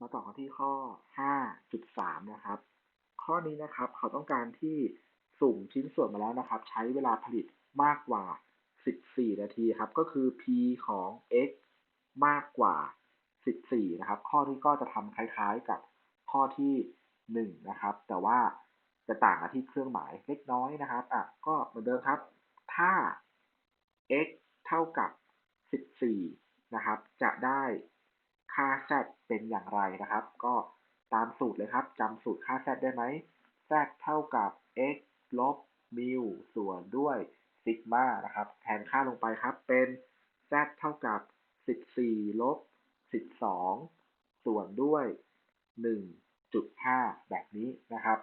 มาต่อกันที่ข้อ 5.3 นะครับ ข้อนี้นะครับเขาต้องการที่สุ่มชิ้นส่วนมาแล้วนะครับ ใช้เวลาผลิตมากกว่า 14 นาทีครับ ก็คือ p ของ x มากกว่า 14 นะครับ ข้อนี้ก็จะทำคล้ายๆกับข้อที่ 1 นะครับ แต่ว่าจะต่างกันที่เครื่องหมายเล็กน้อยนะครับอะก็เหมือนเดิมครับ ถ้า x เท่ากับ 14 นะครับ จะได้ ค่า z เป็นอย่างไรนะครับ ก็ตามสูตรเลยครับจำสูตรค่า z ได้ไหม z เท่ากับ x ลบมิวส่วนด้วยซิกมานะครับ แทนค่าลงไปครับ เป็น z เท่ากับ 14 ลบ 12 ส่วนด้วย 1.5 แบบนี้นะครับ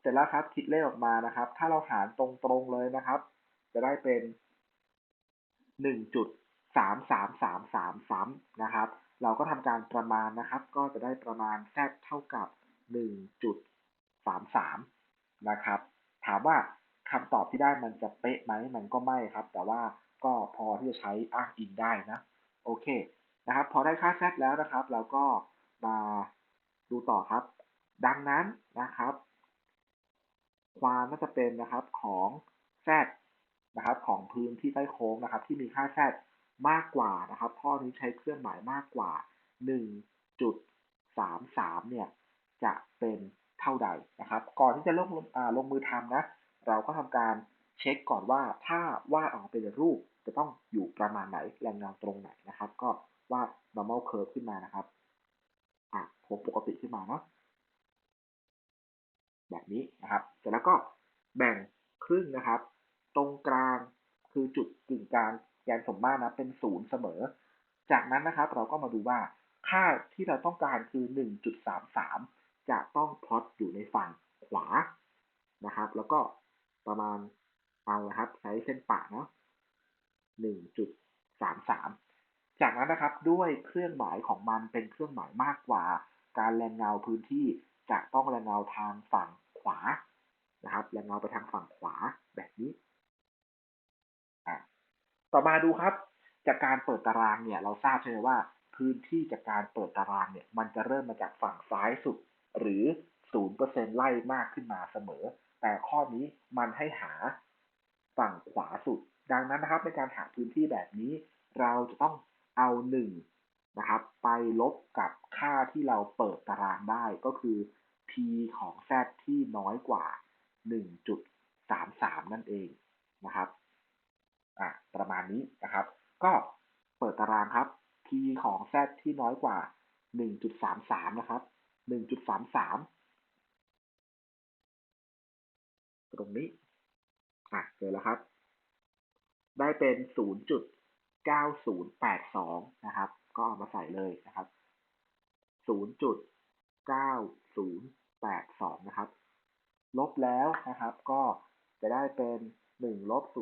เสร็จแล้วครับคิดเลขออกมานะครับ ถ้าเราหารตรงๆเลยนะครับ จะได้เป็น 1.3333นะครับ เราก็ทำการประมาณนะครับ ก็จะได้ประมาณ z เท่ากับ 1.33 นะครับ ถามว่าคำตอบที่ได้มันจะเป๊ะไหมมันก็ไม่ครับ แต่ว่าก็พอที่จะใช้อ้างอิงได้นะ โอเคนะครับ พอได้ค่า z แล้วนะครับ เราก็มาดูต่อครับ ดังนั้นนะครับ ความน่าจะเป็นนะครับของ z นะครับของพื้นที่ใต้โค้งนะครับ ที่มีค่า z มากกว่านะครับ ข้อนี้ใช้เครื่องหมายมากกว่า 1.33 เนี่ย จะเป็นเท่าใดนะครับ ก่อนที่จะลงลงมือทำนะ เราก็ทำการเช็คก่อนว่าถ้าวาดออกเป็นรูปจะต้องอยู่ประมาณไหนแรงเงาตรงไหนนะครับ ก็วาด normal curve ขึ้นมานะครับอะโค้งปกติขึ้นมาเนาะแบบนี้นะครับ เสร็จแล้วก็แบ่งครึ่งนะครับ ตรงกลางคือจุดกึ่งกลาง แกนสมมาตรนะเป็นศูนย์เสมอ จากนั้นนะครับเราก็มาดูว่าค่าที่เราต้องการคือ 1.33 จะต้องพลอตอยู่ในฝั่งขวานะครับ แล้วก็ประมาณเอาละครับใช้เส้นปะเนาะ1.33 จากนั้นนะครับด้วยเครื่องหมายของมันเป็นเครื่องหมายมากกว่า การแรงเงาพื้นที่จะต้องแรงเงาทางฝั่งขวานะครับแรงเงาไปทางฝั่งขวาแบบนี้ ต่อมาดูครับ จากการเปิดตารางเนี่ยเราทราบใช่ไหมว่า พื้นที่จากการเปิดตารางเนี่ยมันจะเริ่มมาจากฝั่งซ้ายสุด หรือ 0%ไล่มากขึ้นมาเสมอ แต่ข้อนี้มันให้หาฝั่งขวาสุด ดังนั้นนะครับในการหาพื้นที่แบบนี้ เราจะต้องเอา1นะครับไปลบกับค่าที่เราเปิดตารางได้ก็คือ p ของ z ที่น้อยกว่า 1.33 นั่นเองนะครับ อะประมาณนี้นะครับ ก็เปิดตารางครับ p ของ z ที่น้อยกว่า 1.33 นะครับ 1.33 ตรงนี้อะเจอแล้วครับ ได้เป็น 0.9082 นะครับ ก็เอามาใส่เลยนะครับ 0.9082 นะครับ ลบแล้วนะครับ ก็จะได้เป็น 1ลบ0.9082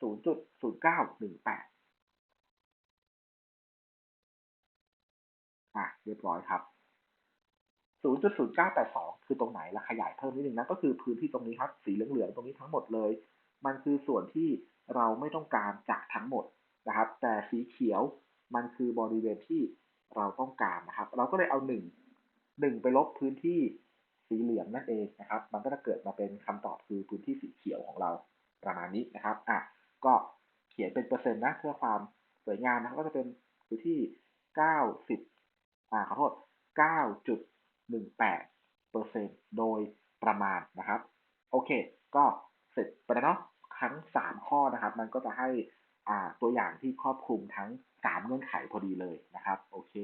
0.0918อะเรียบร้อยครับ0.0982คือตรงไหนละขยายเพิ่มนิดนึงนะก็คือพื้นที่ตรงนี้ครับ สีเหลืองๆตรงนี้ทั้งหมดเลย มันคือส่วนที่เราไม่ต้องการจากทั้งหมดนะครับ แต่สีเขียวมันคือบริเวณที่เราต้องการนะครับ เราก็เลยเอา1 1ไปลบพื้นที่ สีเหลืองนั่นเองนะครับ มันก็จะเกิดมาเป็นคำตอบคือพื้นที่สีเขียวของเราประมาณนี้นะครับอะก็เขียนเป็นเปอร์เซ็นต์นะเพื่อความสวยงามนะก็จะเป็นอยู่ที่ 90อ่าขอโทษ 9.18เปอร์เซ็นต์โดยประมาณนะครับ โอเค ก็เสร็จไปแล้วเนาะทั้ง 3 ข้อนะครับ มันก็จะให้อ่าตัวอย่างที่ครอบคลุมทั้ง 3 เงื่อนไขพอดีเลยนะครับ โอเค